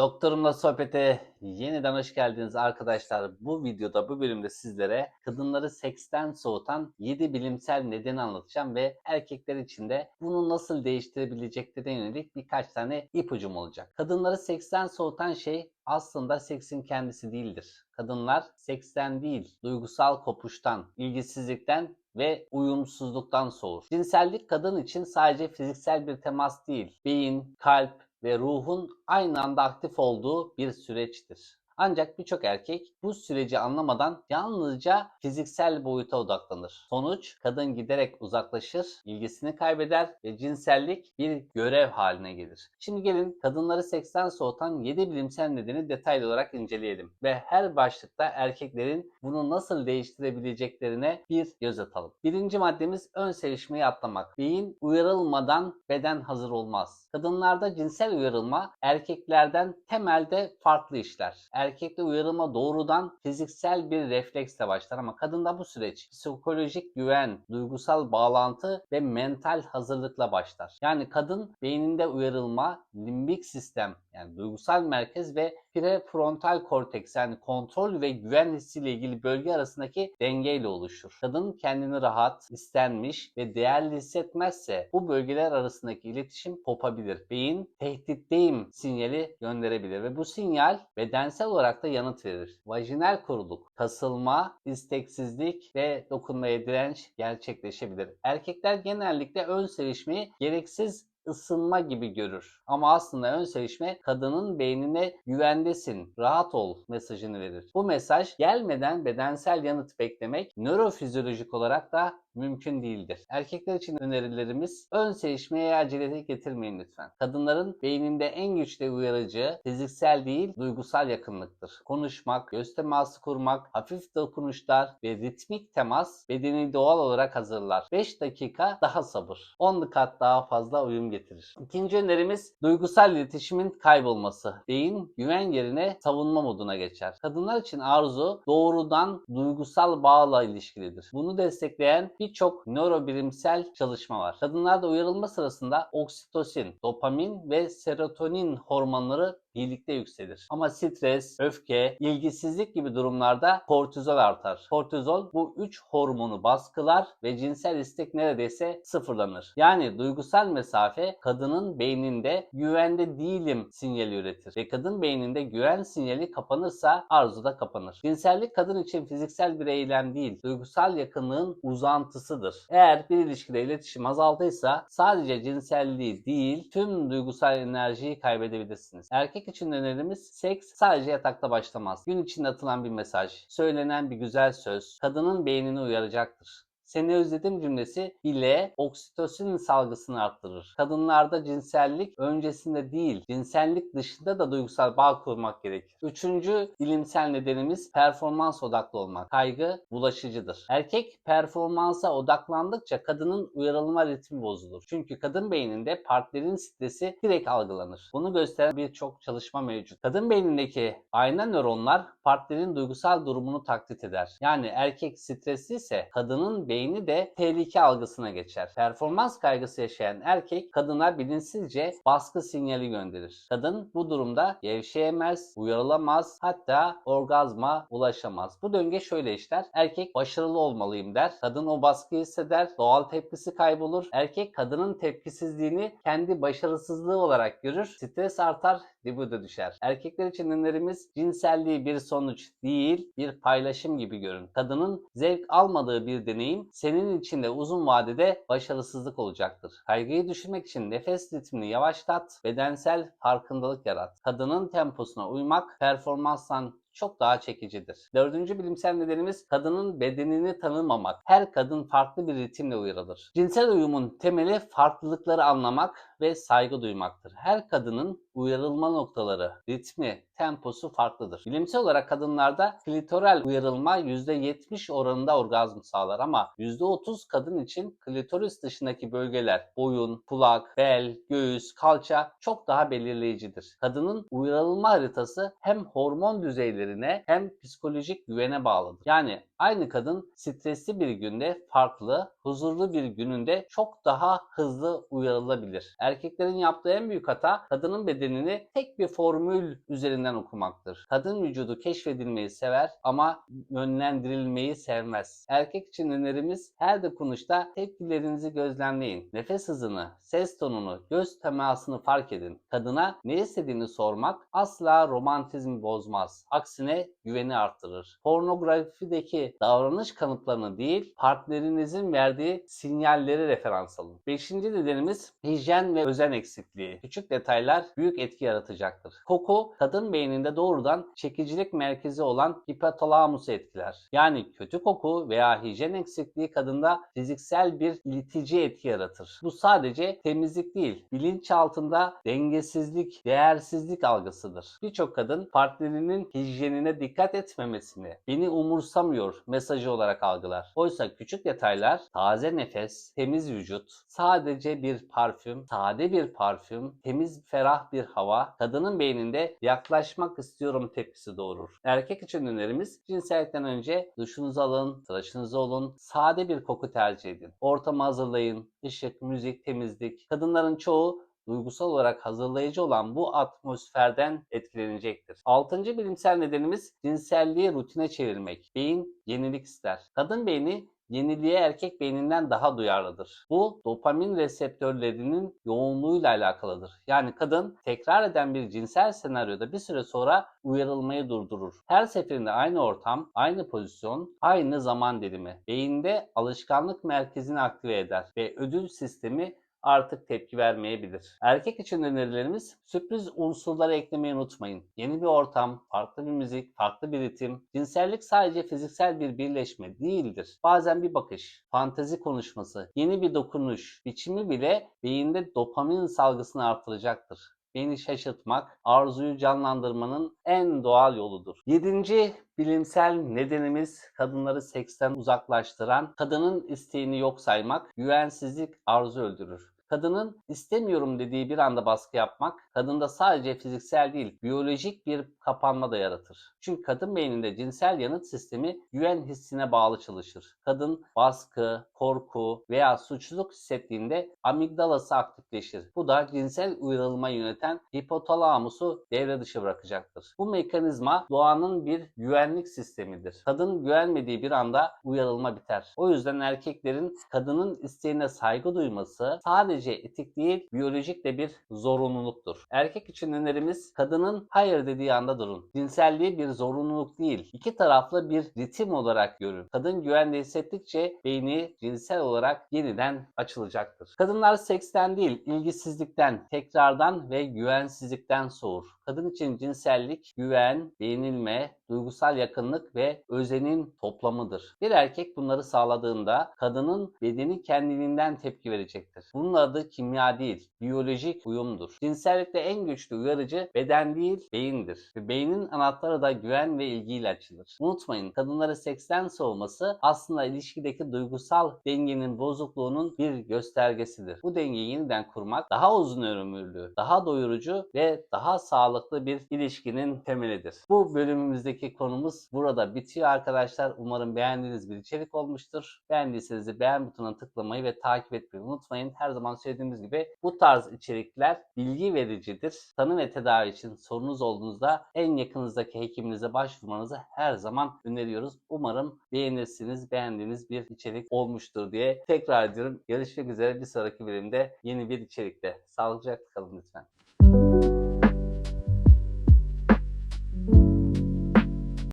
Doktorumla sohbete yeniden hoş geldiniz arkadaşlar. Bu videoda, bu bölümde sizlere kadınları seksten soğutan 7 bilimsel nedeni anlatacağım ve erkekler için de bunu nasıl değiştirebileceklerine yönelik birkaç tane ipucum olacak. Kadınları seksten soğutan şey aslında seksin kendisi değildir. Kadınlar seksten değil, duygusal kopuştan, ilgisizlikten ve uyumsuzluktan soğur. Cinsellik kadın için sadece fiziksel bir temas değil, beyin, kalp, ve ruhun aynı anda aktif olduğu bir süreçtir. Ancak birçok erkek bu süreci anlamadan yalnızca fiziksel boyuta odaklanır. Sonuç kadın giderek uzaklaşır, ilgisini kaybeder ve cinsellik bir görev haline gelir. Şimdi gelin kadınları seksten soğutan 7 bilimsel nedeni detaylı olarak inceleyelim ve her başlıkta erkeklerin bunu nasıl değiştirebileceklerine bir göz atalım. Birinci maddemiz ön sevişmeyi atlamak. Beyin uyarılmadan beden hazır olmaz. Kadınlarda cinsel uyarılma erkeklerden temelde farklı işler. Erkekte uyarılma doğrudan fiziksel bir refleksle başlar ama kadında bu süreç psikolojik güven, duygusal bağlantı ve mental hazırlıkla başlar. Yani kadın beyninde uyarılma, limbik sistem yani duygusal merkez ve prefrontal korteks yani kontrol ve güven hissiyle ilgili bölge arasındaki dengeyle oluşur. Kadın kendini rahat, istenmiş ve değerli hissetmezse bu bölgeler arasındaki iletişim kopabilir. Beyin tehditteyim sinyali gönderebilir ve bu sinyal bedensel olarak da yanıt verir. Vajinal kuruluk, kasılma, isteksizlik ve dokunmaya direnç gerçekleşebilir. Erkekler genellikle ön sevişmeyi gereksiz ısınma gibi görür. Ama aslında ön sevişme kadının beynine güvendesin, rahat ol mesajını verir. Bu mesaj gelmeden bedensel yanıt beklemek nörofizyolojik olarak da mümkün değildir. Erkekler için önerilerimiz ön sevişmeye acelete getirmeyin lütfen. Kadınların beyninde en güçlü uyarıcı fiziksel değil duygusal yakınlıktır. Konuşmak, göz teması kurmak, hafif dokunuşlar ve ritmik temas bedeni doğal olarak hazırlar. 5 dakika daha sabır. 10 kat daha fazla uyum getirir. İkinci önerimiz duygusal iletişimin kaybolması. Beyin güven yerine savunma moduna geçer. Kadınlar için arzu doğrudan duygusal bağla ilişkilidir. Bunu destekleyen birçok nörobilimsel çalışma var. Kadınlarda uyarılma sırasında oksitosin, dopamin ve serotonin hormonları birlikte yükselir. Ama stres, öfke, ilgisizlik gibi durumlarda kortizol artar. Kortizol bu üç hormonu baskılar ve cinsel istek neredeyse sıfırlanır. Yani duygusal mesafe kadının beyninde güvende değilim sinyali üretir. Ve kadın beyninde güven sinyali kapanırsa arzu da kapanır. Cinsellik kadın için fiziksel bir eylem değil, duygusal yakınlığın uzantısıdır. Eğer bir ilişkide iletişim azaldıysa sadece cinselliği değil tüm duygusal enerjiyi kaybedebilirsiniz. Erkek erkek için önerimiz seks sadece yatakta başlamaz. Gün içinde atılan bir mesaj, söylenen bir güzel söz kadının beynini uyaracaktır. Seni özledim cümlesi ile oksitosin salgısını arttırır. Kadınlarda cinsellik öncesinde değil, cinsellik dışında da duygusal bağ kurmak gerekir. Üçüncü bilimsel nedenimiz performans odaklı olmak. Kaygı bulaşıcıdır. Erkek performansa odaklandıkça kadının uyarılma ritmi bozulur. Çünkü kadın beyninde partnerin stresi direkt algılanır. Bunu gösteren birçok çalışma mevcut. Kadın beynindeki ayna nöronlar partnerin duygusal durumunu taklit eder. Yani erkek stresli ise kadının beyni beyni de tehlike algısına geçer. Performans kaygısı yaşayan erkek kadına bilinçsizce baskı sinyali gönderir. Kadın bu durumda gevşeyemez, uyarılamaz, hatta orgazma ulaşamaz. Bu döngü şöyle işler. Erkek başarılı olmalıyım der. Kadın o baskıyı hisseder. Doğal tepkisi kaybolur. Erkek kadının tepkisizliğini kendi başarısızlığı olarak görür. Stres artar, libido düşer. Erkekler için önerimiz cinselliği bir sonuç değil, bir paylaşım gibi görün. Kadının zevk almadığı bir deneyim senin için de uzun vadede başarısızlık olacaktır. Kaygıyı düşürmek için nefes ritmini yavaşlat, bedensel farkındalık yarat. Kadının temposuna uymak performanstan çok daha çekicidir. Dördüncü bilimsel nedenimiz kadının bedenini tanımamak. Her kadın farklı bir ritimle uyarılır. Cinsel uyumun temeli farklılıkları anlamak ve saygı duymaktır. Her kadının uyarılma noktaları, ritmi, temposu farklıdır. Bilimsel olarak kadınlarda klitoral uyarılma %70 oranında orgazm sağlar ama %30 kadın için klitoris dışındaki bölgeler boyun, kulak, bel, göğüs, kalça çok daha belirleyicidir. Kadının uyarılma haritası hem hormon düzeylerine hem psikolojik güvene bağlıdır. Yani Aynı kadın stresli bir günde farklı, huzurlu bir gününde çok daha hızlı uyarılabilir. Erkeklerin yaptığı en büyük hata kadının bedenini tek bir formül üzerinden okumaktır. Kadın vücudu keşfedilmeyi sever ama yönlendirilmeyi sevmez. Erkek için önerimiz her dokunuşta tepkilerinizi gözlemleyin. Nefes hızını, ses tonunu, göz temasını fark edin. Kadına ne istediğini sormak asla romantizmi bozmaz. Aksine güveni arttırır. Pornografideki davranış kanıtlarını değil, partnerinizin verdiği sinyalleri referans alın. Beşinci nedenimiz hijyen ve özen eksikliği. Küçük detaylar büyük etki yaratacaktır. Koku, kadın beyninde doğrudan çekicilik merkezi olan hipotalamusu etkiler. Yani kötü koku veya hijyen eksikliği kadında fiziksel bir ilitici etki yaratır. Bu sadece temizlik değil, bilinçaltında dengesizlik, değersizlik algısıdır. Birçok kadın partnerinin hijyenine dikkat etmemesini, beni umursamıyor mesajı olarak algılar. Oysa küçük detaylar, taze nefes, temiz vücut, sadece bir parfüm, sade bir parfüm, temiz ferah bir hava, kadının beyninde yaklaşmak istiyorum tepkisi doğurur. Erkek için önerimiz cinsellikten önce duşunuzu alın, tıraşınızı olun, sade bir koku tercih edin. Ortamı hazırlayın, ışık, müzik, temizlik. Kadınların çoğu duygusal olarak hazırlayıcı olan bu atmosferden etkilenecektir. Altıncı bilimsel nedenimiz cinselliği rutine çevirmek. Beyin yenilik ister. Kadın beyni yeniliğe erkek beyninden daha duyarlıdır. Bu dopamin reseptörlerinin yoğunluğuyla alakalıdır. Yani kadın tekrar eden bir cinsel senaryoda bir süre sonra uyarılmayı durdurur. Her seferinde aynı ortam, aynı pozisyon, aynı zaman dilimi. Beyinde alışkanlık merkezini aktive eder ve ödül sistemi artık tepki vermeyebilir. Erkek için önerilerimiz sürpriz unsurları eklemeyi unutmayın. Yeni bir ortam, farklı bir müzik, farklı bir ritim. Cinsellik sadece fiziksel bir birleşme değildir. Bazen bir bakış, fantezi konuşması, yeni bir dokunuş, biçimi bile beyinde dopamin salgısını artıracaktır beni şaşırtmak, arzuyu canlandırmanın en doğal yoludur. Yedinci bilimsel nedenimiz kadınları seksten uzaklaştıran, kadının isteğini yok saymak, güvensizlik arzu öldürür. Kadının istemiyorum dediği bir anda baskı yapmak, kadında sadece fiziksel değil, biyolojik bir kapanma da yaratır. Çünkü kadın beyninde cinsel yanıt sistemi güven hissine bağlı çalışır. Kadın baskı, korku veya suçluluk hissettiğinde amigdalası aktifleşir. Bu da cinsel uyarılma yöneten hipotalamusu devre dışı bırakacaktır. Bu mekanizma doğanın bir güvenlik sistemidir. Kadın güvenmediği bir anda uyarılma biter. O yüzden erkeklerin kadının isteğine saygı duyması sadece etik değil, biyolojik de bir zorunluluktur. Erkek için önerimiz kadının hayır dediği anda durun. Cinselliği bir zorunluluk değil, iki taraflı bir ritim olarak görün. Kadın güvende hissettikçe beyni cinsel olarak yeniden açılacaktır. Kadınlar seksten değil, ilgisizlikten, tekrardan ve güvensizlikten soğur. Kadın için cinsellik, güven, beğenilme, duygusal yakınlık ve özenin toplamıdır. Bir erkek bunları sağladığında kadının bedeni kendiliğinden tepki verecektir. Bunun adı kimya değil, biyolojik uyumdur. Cinsellikte en güçlü uyarıcı beden değil, beyindir. Ve beynin anahtarı da güven ve ilgiyle açılır. Unutmayın, kadınları seksten soğuması aslında ilişkideki duygusal dengenin bozukluğunun bir göstergesidir. Bu dengeyi yeniden kurmak daha uzun ömürlü, daha doyurucu ve daha sağlıklı bir ilişkinin temelidir. Bu bölümümüzdeki konumuz burada bitiyor arkadaşlar. Umarım beğendiğiniz bir içerik olmuştur. Beğendiyseniz de beğen butonuna tıklamayı ve takip etmeyi unutmayın. Her zaman söylediğimiz gibi bu tarz içerikler bilgi vericidir. Tanı ve tedavi için sorunuz olduğunuzda en yakınızdaki hekiminize başvurmanızı her zaman öneriyoruz. Umarım beğenirsiniz, beğendiğiniz bir içerik olmuştur diye tekrar ediyorum. Görüşmek üzere bir sonraki bölümde yeni bir içerikte. Sağlıcakla kalın lütfen.